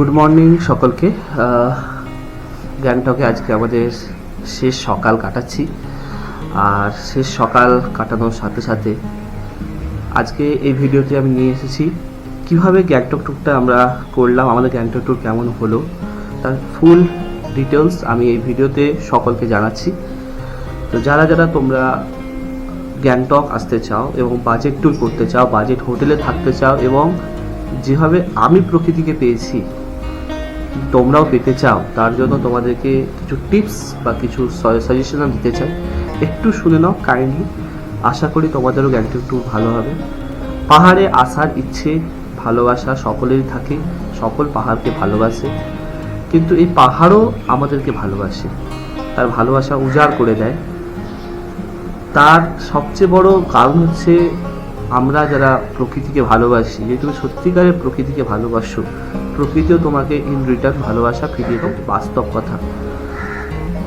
Good morning সকলকে। গ্যাংটকে আজকে আমাদের শেষ সকাল কাটাচ্ছি। আর শেষ সকাল কাটানোর সাথে সাথে আজকে এই ভিডিওতে আমি নিয়ে এসেছি কীভাবে গ্যাংটক ট্যুরটা আমরা করলাম, আমাদের গ্যাংটক ট্যুর কেমন হলো, তার ফুল ডিটেলস আমি এই ভিডিওতে সকলকে জানাচ্ছি। তো যারা যারা তোমরা গ্যাংটক আসতে চাও এবং বাজেট ট্যুর করতে চাও বাজেট হোটেলে থাকতে চাও এবং যেভাবে আমি প্রকৃতিকে পেয়েছি তোমরাও পেতে চাও, তার জন্য তোমাদেরকে কিছু টিপস বা কিছু সাজেশন আমি দিতে চাই। একটু শুনে নাও কাইন্ডলি আশা করি তোমাদেরও গ্যাংটক ট্যুর ভালো হবে। পাহাড়ে আসার ইচ্ছে, ভালোবাসা সকলেরই থাকে, সকল পাহাড়কে ভালোবাসে। কিন্তু এই পাহাড়ও আমাদেরকে ভালোবাসে। তার ভালোবাসা উজাড় করে দেয়। তার সবচেয়ে বড় কারণ হচ্ছে আমরা যারা প্রকৃতিকে ভালোবাসি, যে তুমি সত্যিকারের প্রকৃতিকে ভালোবাসো, প্রকৃতিও তোমাকে ইন রিটার্ন ভালোবাসা ফিরিয়ে দেয় বাস্তব কথা।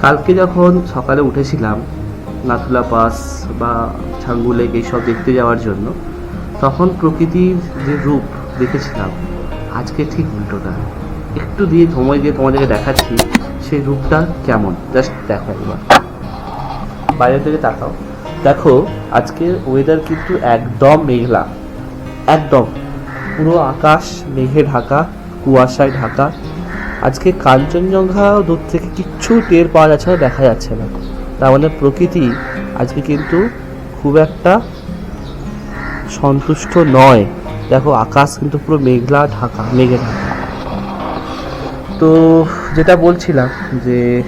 কালকে যখন সকালে উঠেছিলাম, নাথুলা পাস বা ছাঙ্গু লেক এইসব দেখতে যাওয়ার জন্য, তখন প্রকৃতির যে রূপ দেখেছিলাম, আজকে ঠিক উল্টোটা। একটু দিয়ে সময় দিয়ে তোমাদেরকে দেখাচ্ছি, সেই রূপটা কেমন? জাস্ট দেখো একবার। বাইরে থেকে তাকাও। দেখো, আজকের ওয়েদার কিন্তু একদম মেঘলা। একদম। পুরো আকাশ মেঘে ঢাকা, কুয়াশায় ঢাকা। আজকে কাঞ্চনজঙ্ঘা দূর থেকে কিচ্ছু টের পাওয়া যাচ্ছে না, দেখা যাচ্ছে না। তার মানে প্রকৃতি আজকে কিন্তু খুব একটা সন্তুষ্ট নয়। দেখো, আকাশ কিন্তু পুরো মেঘলা ঢাকা, মেঘে ঢাকা। তো যেটা বলছিলাম যে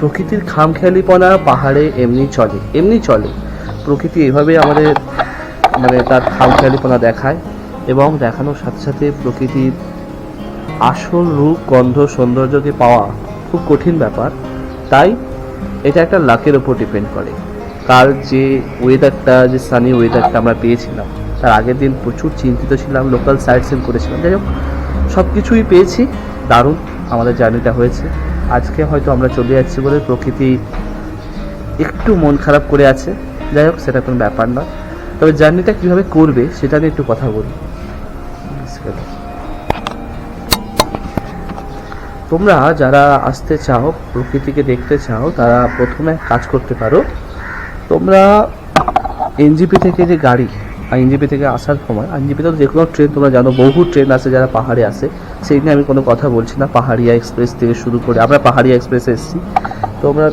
প্রকৃতির খামখেয়ালিপনা পাহাড়ে এমনি চলে এমনি চলে। প্রকৃতি এভাবে আমাদের মানে তার খামখেয়ালিপনা দেখায় এবং দেখানোর সাথে সাথে প্রকৃতির আসল রূপ, গন্ধ, সৌন্দর্যকে পাওয়া খুব কঠিন ব্যাপার। তাই এটা একটা লাকের ওপর ডিপেন্ড করে। কাল যে ওয়েদারটা যে সানি ওয়েদারটা আমরা পেয়েছিলাম, তার আগের দিন প্রচুর চিন্তিত ছিলাম লোকাল সাইট সিন করেছিলাম। যাই হোক সব কিছুই পেয়েছি। দারুণ আমাদের জার্নিটা হয়েছে। আজকে হয়তো আমরা চলে যাচ্ছি বলে প্রকৃতি একটু মন খারাপ করে আছে। যাই হোক, সেটা কোনো ব্যাপার না তবে জার্নিটা কীভাবে করবে, সেটা নিয়ে একটু কথা বলি। তোমরা যারা আসতে চাও, প্রকৃতিকে দেখতে চাও, তারা প্রথমে কাজ করতে পারো। তোমরা এনজিপি থেকে যে গাড়ি এনজিপি থেকে আসার সময় এনজিপিতে যে কোনো ট্রেন, তোমরা জানো, বহু ট্রেন আছে যারা পাহাড়ে আসে। সেই নিয়ে আমি কোনো কথা বলছি না। পাহাড়িয়া এক্সপ্রেস থেকে শুরু করে আমরা পাহাড়িয়া এক্সপ্রেসে এসেছি। তোমরা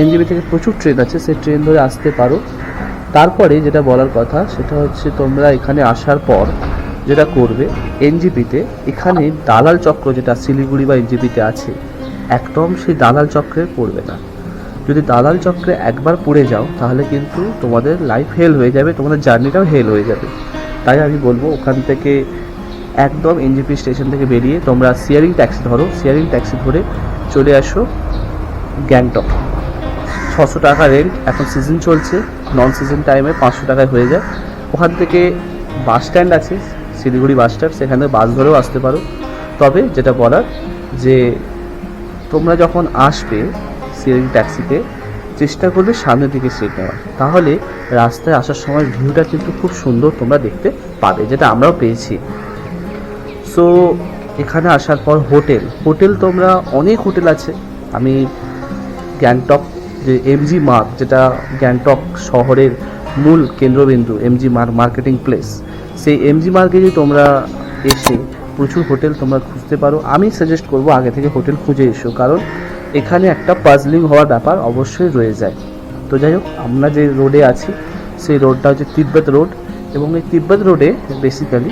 এনজিপি থেকে প্রচুর ট্রেন আছে, সেই ট্রেন ধরে আসতে পারো। তারপরে যেটা বলার কথা, সেটা হচ্ছে তোমরা এখানে আসার পর যেটা করবে এনজিপিতে এখানে দালাল চক্র যেটা শিলিগুড়ি বা এনজিপিতে আছে, একদম সেই দালাল চক্রে পড়বে না। যদি দালাল চক্রে একবার পড়ে যাও, তাহলে কিন্তু তোমাদের লাইফ হেল হয়ে যাবে, তোমাদের জার্নিটাও হেল হয়ে যাবে। তাই আমি বলব, ওখান থেকে একদম এনজিপি স্টেশন থেকে বেরিয়ে তোমরা শেয়ারিং ট্যাক্সি ধরো, শেয়ারিং ট্যাক্সি ধরে চলে আসো গ্যাংটক। ছশো টাকা রেন্ট এখন সিজন চলছে নন সিজন টাইমে পাঁচশো টাকায় হয়ে যায়। ওখান থেকে বাস স্ট্যান্ড আছে, শিলিগুড়ি বাস স্ট্যান্ড সেখানে বাস ধরেও আসতে পারো। তবে যেটা বলার, যে তোমরা যখন আসবে সিএনজি ট্যাক্সিতে চেষ্টা করবে সামনের দিকে সিট নেওয়ার। তাহলে রাস্তায় আসার সময় ভিউটা কিন্তু খুব সুন্দর তোমরা দেখতে পাবে, যেটা আমরাও পেয়েছি। সো এখানে আসার পর হোটেল হোটেল তোমরা, অনেক হোটেল আছে। আমি গ্যাংটক যে এমজি মার্ক যেটা গ্যাংটক শহরের মূল কেন্দ্রবিন্দু এমজি মার্ক মার্কেটিং প্লেস সেই এমজি মার্কে যদি তোমরা এসে প্রচুর হোটেল তোমরা খুঁজতে পারো, আমি সাজেস্ট করব আগে থেকে হোটেল খুঁজে এসো, কারণ এখানে একটা পাজলিং হওয়ার ব্যাপার অবশ্যই রয়ে যায়। তো যাই হোক, আমরা যে রোডে আছি, সেই রোডটা হচ্ছে তিব্বত রোড এবং এই তিব্বত রোডে বেসিক্যালি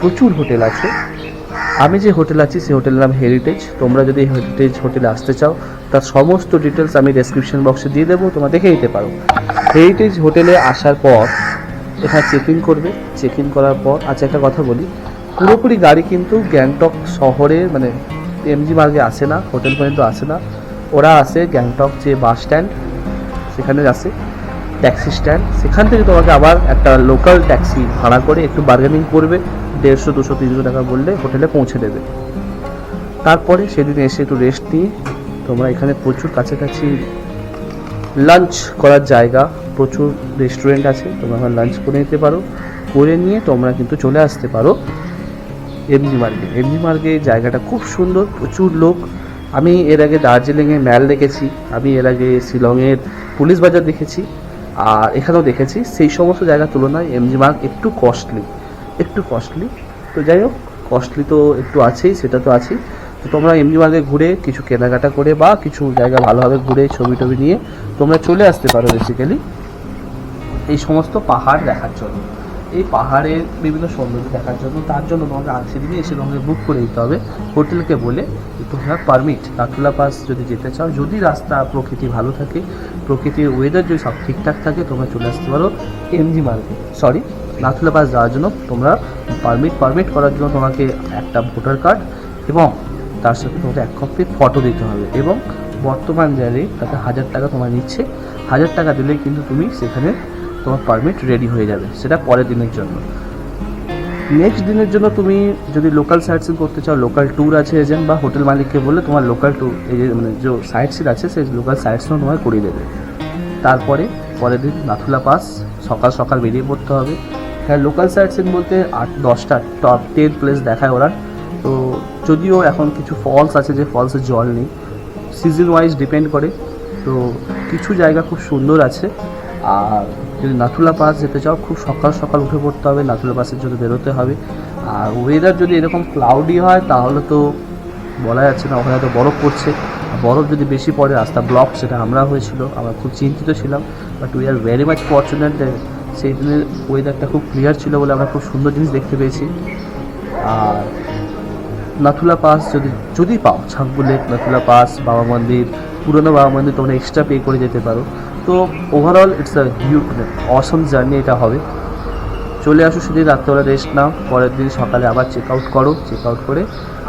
প্রচুর হোটেল আছে। আমি যে হোটেল আছি, সেই হোটেলের নাম হেরিটেজ তোমরা যদি হেরিটেজ হোটেলে আসতে চাও তার সমস্ত ডিটেলস আমি ডেসক্রিপশন বক্সে দিয়ে দেবো, তোমরা দেখে নিতে পারো। হেরিটেজ হোটেলে আসার পর, এখানে চেক ইন করবে। চেক ইন করার পর আচ্ছা একটা কথা বলি। পুরোপুরি গাড়ি কিন্তু গ্যাংটক শহরে মানে এমজি মার্গে আসে না হোটেল পর্যন্ত আসে না। ওরা আসে গ্যাংটক যে বাস স্ট্যান্ড সেখানে আসে ট্যাক্সি স্ট্যান্ড সেখান থেকে তোমাকে আবার একটা লোকাল ট্যাক্সি ভাড়া করে একটু বার্গেনিং করবে। দেড়শো, দুশো, তিনশো টাকা বললে হোটেলে পৌঁছে দেবে। তারপরে সেদিন এসে একটু রেস্ট নিয়ে তোমরা এখানে প্রচুর কাছাকাছি লাঞ্চ করার জায়গা, প্রচুর রেস্টুরেন্ট আছে, তোমরা লাঞ্চ করে নিতে পারো। করে নিয়ে তোমরা কিন্তু চলে আসতে পারো এমজি মার্গে এমজি মার্গে জায়গাটা খুব সুন্দর, প্রচুর লোক। আমি এর আগে দার্জিলিংয়ে ম্যাল দেখেছি, আমি এর আগে শিলংয়ের পুলিশ বাজার দেখেছি, আর এখানেও দেখেছি। সেই সমস্ত জায়গার তুলনায় এমজি মার্গ একটু কস্টলি একটু কস্টলি তো যাই হোক কস্টলি তো একটু আছেই, সেটা তো আছেই। তোমরা এমনি মার্গে ঘুরে কিছু কেনাকাটা করে বা কিছু জায়গা ভালোভাবে ঘুরে ছবি টবি নিয়ে তোমরা চলে আসতে পারো বেসিক্যালি এই সমস্ত পাহাড় দেখার জন্য। এই পাহাড়ের বিভিন্ন সৌন্দর্য দেখার জন্য। তার জন্য তোমাকে আজকে দিনে এসে তোমাকে বুক করে দিতে হবে। হোটেলকে বলে তোমরা পারমিট কাটুলা পাস যদি যেতে চাও, যদি রাস্তা প্রকৃতি ভালো থাকে, প্রকৃতির ওয়েদার যদি সব ঠিকঠাক থাকে, তোমরা চলে আসতে পারো এমজি মার্গে সরি নাথুলা পাস যাওয়ার জন্য তোমরা পারমিট পারমিট করার জন্য তোমাকে একটা ভোটার কার্ড এবং তার সাথে তোমাকে এক কপি ফটো দিতে হবে এবং বর্তমান যে তাতে হাজার টাকা তোমার নিচ্ছে। হাজার টাকা দিলেই কিন্তু তুমি সেখানে তোমার পারমিট রেডি হয়ে যাবে। সেটা পরের দিনের জন্য। নেক্সট দিনের জন্য তুমি যদি লোকাল সাইট সিন করতে চাও লোকাল ট্যুর আছে এজেন্ট বা হোটেল মালিককে বললে তোমার লোকাল ট্যুর যে মানে যে সাইট সিন আছে, সেই লোকাল সাইট সিনও তোমায় করিয়ে দেবে। তারপরে পরের দিন নাথুলা পাস সকাল সকাল বেরিয়ে পড়তে হবে। হ্যাঁ লোকাল সাইট সিন বলতে আট, দশটা টপ টেন প্লেস দেখায় ওরা। তো যদিও এখন কিছু ফলস আছে যে ফলসে জল নেই। সিজন ওয়াইজ ডিপেন্ড করে। তো কিছু জায়গা খুব সুন্দর আছে। আর যদি নাথুলা পাস যেতে চাও, খুব সকাল সকাল উঠে পড়তে হবে। নাথুলা পাসের জন্য বেরোতে হবে। আর ওয়েদার যদি এরকম ক্লাউডি হয়, তাহলে তো বলা যাচ্ছে না, ওখানে তো বরফ পড়ছে। বরফ যদি বেশি পড়ে, রাস্তা ব্লক সেটা আমরা হয়েছিল। আমরা খুব চিন্তিত ছিলাম। But we are very much fortunate সেই দিনের ওয়েদারটা খুব ক্লিয়ার ছিল বলে আমরা খুব সুন্দর জিনিস দেখতে পেয়েছি। আর নাথুলা পাস যদি যদি পাও ছাগবু লেক, নাথুলা পাস, বাবা মন্দির, পুরনো বাবা মন্দির, তোমরা এক্সট্রা পে করে যেতে পারো। তো overall it's a huge awesome journey এটা হবে। চলে আসো সেদিন রাত্রেবেলা রেস্ট নাও, পরের দিন সকালে আবার চেক আউট করো চেক আউট করে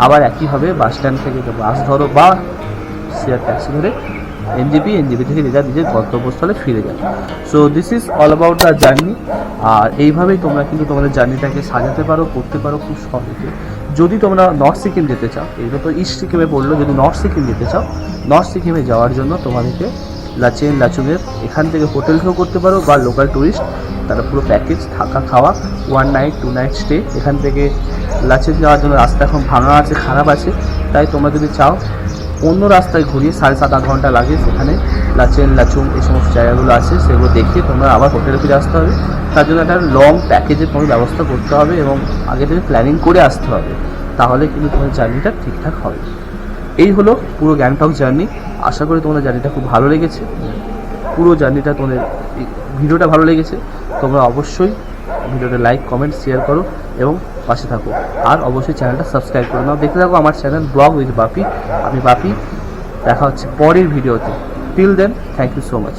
আবার একইভাবে বাস স্ট্যান্ড থেকে বাস ধরো বা শেয়ার ট্যাক্সি ধরে এনজিপি এনজিপি থেকে নিজের নিজের গন্তব্যস্থলে ফিরে যাবে so this is all about the journey আর এইভাবেই তোমরা কিন্তু তোমাদের জার্নিটাকে সাজাতে পারো, করতে পারো খুব সহজে। যদি তোমরা নর্থ সিকিম যেতে চাও, এগুলো তো ইস্ট সিকিমে পড়ল যদি নর্থ সিকিম যেতে চাও নর্থ সিকিমে যাওয়ার জন্য তোমাদেরকে লাচেন লাচুংয়ের এখান থেকে হোটেল থেকেও করতে পারো বা লোকাল ট্যুরিস্ট তারা পুরো প্যাকেজ থাকা, খাওয়া one night two night stay এখান থেকে লাচেন যাওয়ার জন্য রাস্তা এখন ভাঙা আছে, খারাপ আছে, তাই তোমরা যদি চাও অন্য রাস্তায় ঘুরিয়ে সাড়ে সাত, আট ঘণ্টা লাগে সেখানে লাচেন লাচুং এই সমস্ত জায়গাগুলো আছে, সেগুলো দেখে তোমরা আবার হোটেলে ফিরে আসতে হবে। তার জন্য একটা লং প্যাকেজের কোনো ব্যবস্থা করতে হবে এবং আগে থেকে প্ল্যানিং করে আসতে হবে। তাহলে কিন্তু তোমার জার্নিটা ঠিকঠাক হবে। এই হলো পুরো গ্যাংটক জার্নি আশা করি তোমাদের জার্নিটা খুব ভালো লেগেছে। পুরো জার্নিটা তোমাদের ভিডিওটা ভালো লেগেছে। তোমরা অবশ্যই ভিডিওটা লাইক কমেন্ট শেয়ার করো এবং পাশে থাকো। আর অবশ্যই চ্যানেলটা সাবস্ক্রাইব করে নাও। দেখতে থাকো আমার চ্যানেল ব্লগ উইথ বাপি। আমি বাপি। দেখা হচ্ছে পরের ভিডিওতে। Till then thank you so much